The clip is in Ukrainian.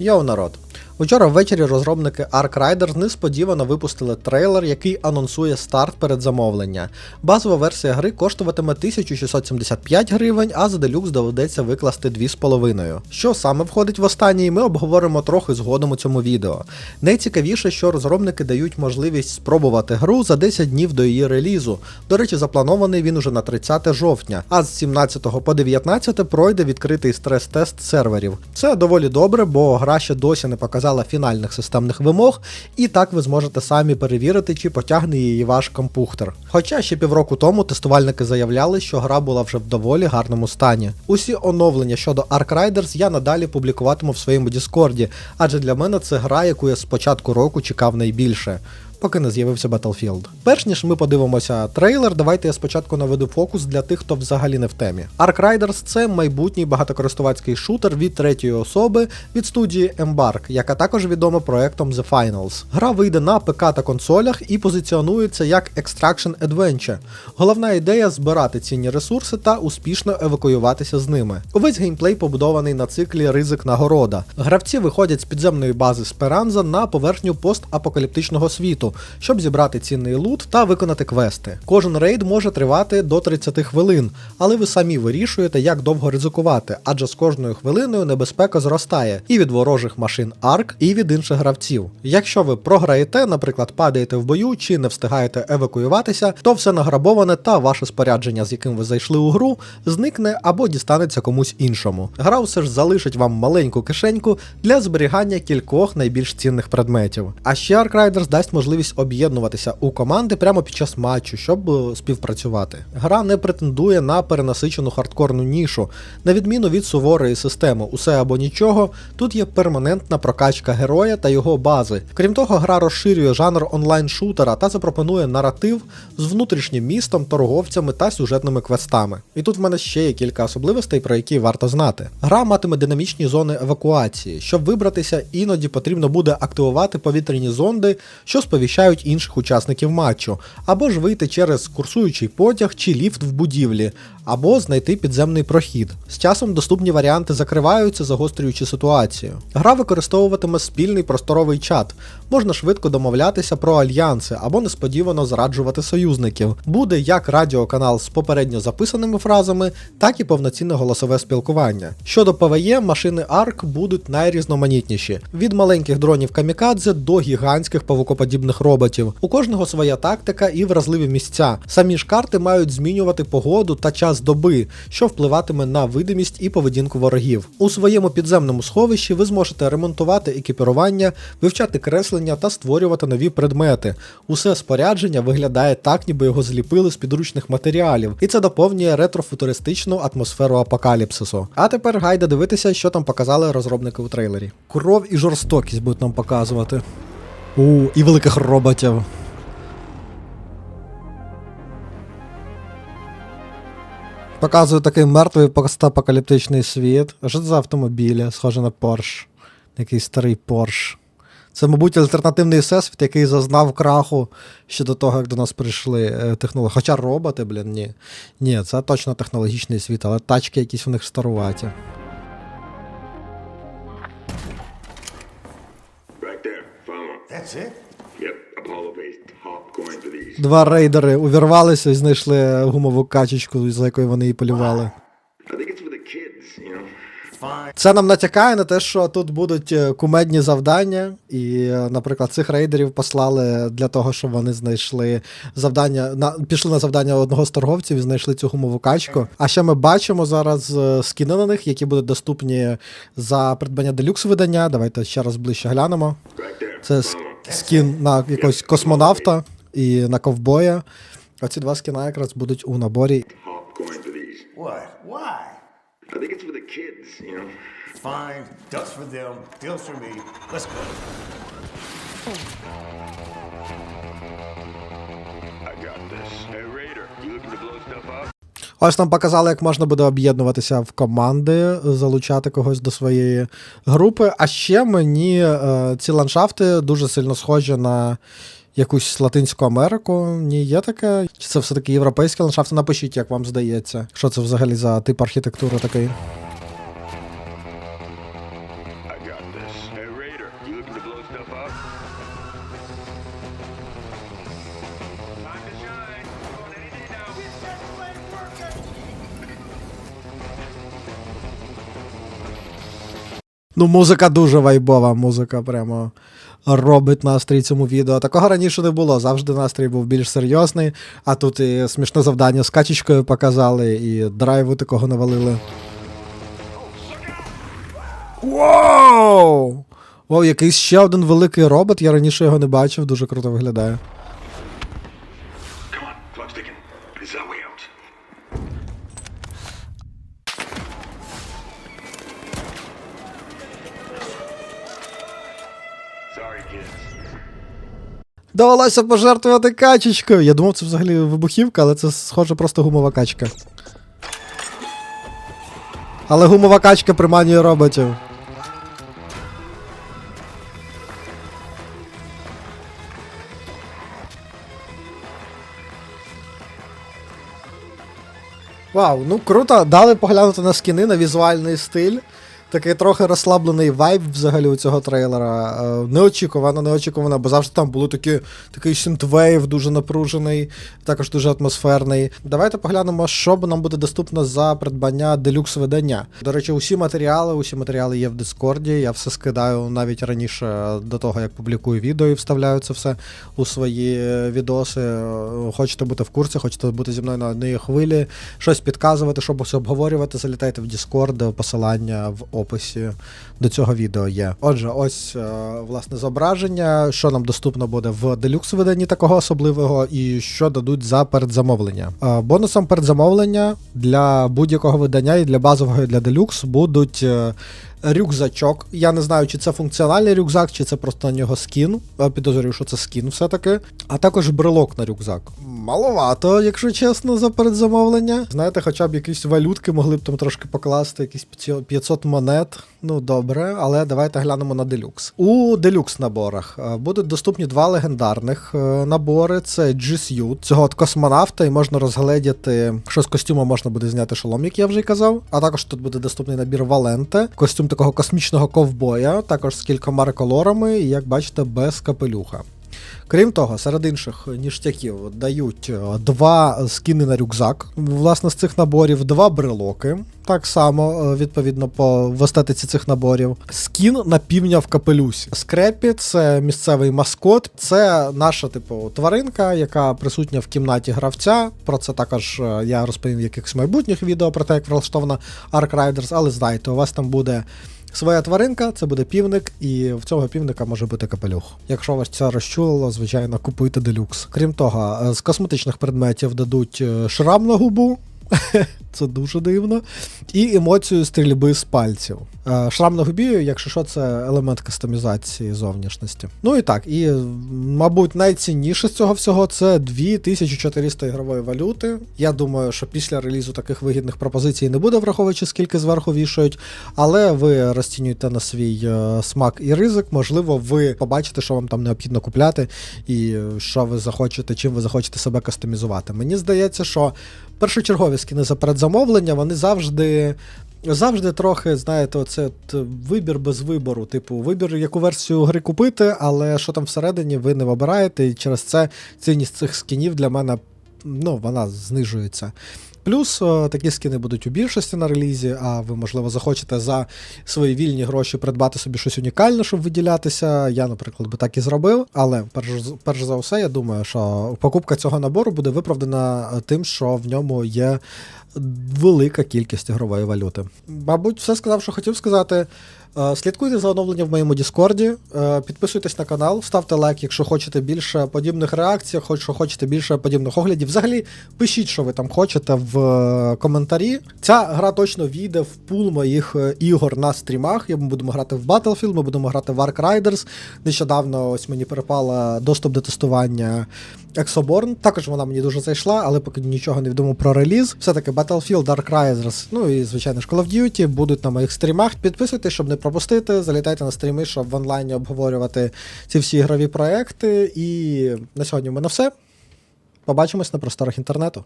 Йоу, народ! Учора ввечері розробники Ark Riders несподівано випустили трейлер, який анонсує старт передзамовлення. Базова версія гри коштуватиме 1675 гривень, а за делюкс доведеться викласти 2,5. Що саме входить в останній, ми обговоримо трохи згодом у цьому відео. Найцікавіше, що розробники дають можливість спробувати гру за 10 днів до її релізу. До речі, запланований він уже на 30 жовтня, а з 17 по 19 пройде відкритий стрес-тест серверів. Це доволі добре, бо гра ще досі не показала фінальних системних вимог, і так ви зможете самі перевірити, чи потягне її ваш компухтер. Хоча ще півроку тому тестувальники заявляли, що гра була вже в доволі гарному стані. Усі оновлення щодо Ark Riders я надалі публікуватиму в своєму Діскорді, адже для мене це гра, яку я з початку року чекав найбільше. Поки не з'явився Battlefield. Перш ніж ми подивимося трейлер, давайте я спочатку наведу фокус для тих, хто взагалі не в темі. Ark Riders це майбутній багатокористувацький шутер від третьої особи від студії Embark, яка також відома проектом The Finals. Гра вийде на ПК та консолях і позиціонується як Extraction Adventure. Головна ідея збирати цінні ресурси та успішно евакуюватися з ними. Увесь геймплей побудований на циклі ризик нагорода. Гравці виходять з підземної бази Сперанза на поверхню постапокаліптичного світу, щоб зібрати цінний лут та виконати квести. Кожен рейд може тривати до 30 хвилин, але ви самі вирішуєте, як довго ризикувати, адже з кожною хвилиною небезпека зростає і від ворожих машин арк, і від інших гравців. Якщо ви програєте, наприклад, падаєте в бою чи не встигаєте евакуюватися, то все награбоване та ваше спорядження, з яким ви зайшли у гру, зникне або дістанеться комусь іншому. Гра все ж залишить вам маленьку кишеньку для зберігання кількох найбільш цінних предметів. А ще Ark Riders дасть можливість об'єднуватися у команди прямо під час матчу, щоб е, співпрацювати. Гра не претендує на перенасичену хардкорну нішу. На відміну від суворої системи усе або нічого, тут є перманентна прокачка героя та його бази. Крім того, гра розширює жанр онлайн-шутера та запропонує наратив з внутрішнім містом, торговцями та сюжетними квестами. І тут в мене ще є кілька особливостей, про які варто знати. Гра матиме динамічні зони евакуації. Щоб вибратися, іноді потрібно буде активувати повітряні зонди, що сповіщають інших учасників матчу, або ж вийти через курсуючий потяг чи ліфт в будівлі, або знайти підземний прохід. З часом доступні варіанти закриваються, загострюючи ситуацію. Гра використовуватиме спільний просторовий чат. Можна швидко домовлятися про альянси або несподівано зраджувати союзників. Буде як радіоканал з попередньо записаними фразами, так і повноцінне голосове спілкування. Щодо ПВЕ, машини ARK будуть найрізноманітніші: від маленьких дронів камікадзе до гігантських павукоподібних роботів. У кожного своя тактика і вразливі місця. Самі ж карти мають змінювати погоду та час доби, що впливатиме на видимість і поведінку ворогів. У своєму підземному сховищі ви зможете ремонтувати екіпірування, вивчати креслення та створювати нові предмети. Усе спорядження виглядає так, ніби його зліпили з підручних матеріалів, і це доповнює ретрофутуристичну атмосферу апокаліпсису. А тепер гайда дивитися, що там показали розробники у трейлері. Кров і жорстокість будуть нам показувати. У, і великих роботів. Показує такий мертвий постапокаліптичний світ. Що це за автомобілі? Схоже на Порш. Якийсь старий Порш. Це, мабуть, альтернативний всесвіт, який зазнав краху ще до того, як до нас прийшли е, технології. Хоча роботи, блін, ні. Ні, це точно технологічний світ, але тачки якісь у них старуваті. Два рейдери увірвалися і знайшли гумову качечку, за якою вони її полювали. Це нам натякає на те, що тут будуть е, кумедні завдання, і, е, наприклад, цих рейдерів послали для того, щоб вони знайшли завдання. На пішли на завдання одного з торговців і знайшли цю гумову качку. А ще ми бачимо зараз е, скіни на них, які будуть доступні за придбання делюкс видання. Давайте ще раз ближче глянемо. Це скін на якогось космонавта і на ковбоя. Оці два скіна якраз будуть у наборі. What? Why? I think it's for the kids, you know. Fine. Ducks for them, deals for me. Let's go. I got this. Hey Raider, you looking to blow stuff up? Ось нам показали, як можна буде об'єднуватися в команди, залучати когось до своєї групи. А ще мені е, ці ландшафти дуже сильно схожі на якусь Латинську Америку. Ні, є таке? Чи це все-таки європейські ландшафти? Напишіть, як вам здається. Що це взагалі за тип архітектури такий? Ну, музика дуже вайбова, музика прямо робить настрій цьому відео. Такого раніше не було. Завжди настрій був більш серйозний, а тут і смішне завдання з качечкою показали, і драйву такого навалили. Вау! Вау, якийсь ще один великий робот, я раніше його не бачив, дуже круто виглядає. Довелося пожертвувати качечкою. Я думав, це взагалі вибухівка, але це схоже просто гумова качка. Але гумова качка приманює роботів. Вау, ну круто, дали поглянути на скіни, на візуальний стиль. Такий трохи розслаблений вайб взагалі у цього трейлера. Е, Неочікувано, неочікувано, бо завжди там були такі, такий синтвейв дуже напружений, також дуже атмосферний. Давайте поглянемо, що нам буде доступно за придбання делюкс видання. До речі, усі матеріали, усі матеріали є в Дискорді. Я все скидаю навіть раніше е, до того, як публікую відео і вставляю це все у свої е, відоси. Хочете бути в курсі, хочете бути зі мною на одній хвилі, щось підказувати, щоб все обговорювати, залітайте в Discord, посилання в описі до цього відео є. Отже, ось е, власне зображення, що нам доступно буде в делюкс виданні такого особливого, і що дадуть за передзамовлення. Е, Бонусом передзамовлення для будь-якого видання і для базового і для делюкс будуть. е, Рюкзачок. Я не знаю, чи це функціональний рюкзак, чи це просто на нього скін. Підозрюю, що це скін все-таки. А також брелок на рюкзак. Маловато, якщо чесно, за передзамовлення. Знаєте, хоча б якісь валютки могли б там трошки покласти, якісь 500 монет. Ну добре, але давайте глянемо на делюкс. У делюкс наборах е, будуть доступні два легендарних е, набори: це G-Suit, цього от космонавта, і можна розгледіти, що з костюму можна буде зняти шолом, як я вже й казав. А також тут буде доступний набір Валенте, костюм такого космічного ковбоя, також з кількома реколорами, і як бачите, без капелюха. Крім того, серед інших ніштяків дають е, два скіни на рюкзак, власне, з цих наборів, два брелоки. Так само, е, відповідно, по в естетиці цих наборів. Скін на півня в капелюсі. Скрепі це місцевий маскот. Це наша, типу, тваринка, яка присутня в кімнаті гравця. Про це також е, я розповім в якихось майбутніх відео про те, як влаштована Ark Riders, але знайте, у вас там буде. Своя тваринка, це буде півник, і в цього півника може бути капелюх. Якщо вас це розчулило, звичайно, купуйте делюкс. Крім того, е, з косметичних предметів дадуть е, шрам на губу. Це дуже дивно. І емоцію стрільби з пальців. Е, Шрам на губі, якщо що, це елемент кастомізації зовнішності. Ну і так, і, мабуть, найцінніше з цього всього це 2400 ігрової валюти. Я думаю, що після релізу таких вигідних пропозицій не буде, враховуючи скільки зверху вішають. Але ви розцінюєте на свій е, смак і ризик. Можливо, ви побачите, що вам там необхідно купляти, і е, що ви захочете, чим ви захочете себе кастомізувати. Мені здається, що першочергові скіни за передзамовлення, вони завжди. Завжди трохи, знаєте, оце вибір без вибору. Типу, вибір, яку версію гри купити, але що там всередині ви не вибираєте, і через це цінність цих скінів для мене ну, вона знижується. Плюс такі скини будуть у більшості на релізі, а ви, можливо, захочете за свої вільні гроші придбати собі щось унікальне, щоб виділятися. Я, наприклад, би так і зробив. Але перш, перш за все, я думаю, що покупка цього набору буде виправдана тим, що в ньому є велика кількість ігрової валюти. Мабуть, все сказав, що хотів сказати. Е, Слідкуйте за оновленням в моєму Діскорді, е, підписуйтесь на канал, ставте лайк, якщо хочете більше подібних реакцій, якщо хочете більше подібних оглядів. Взагалі, пишіть, що ви там хочете в е, коментарі. Ця гра точно війде в пул моїх ігор на стрімах. Ми будемо грати в Battlefield, ми будемо грати в Ark Riders. Нещодавно ось мені перепала доступ до тестування Exoborn. Також вона мені дуже зайшла, але поки нічого не відомо про реліз. Все-таки Battlefield, Dark Riders, ну і звичайно ж Call of Duty будуть на моїх стрімах. Підписуйтесь, щоб не пропустити. Залітайте на стріми, щоб в онлайні обговорювати ці всі ігрові проекти. І на сьогодні в мене все. Побачимось на просторах інтернету.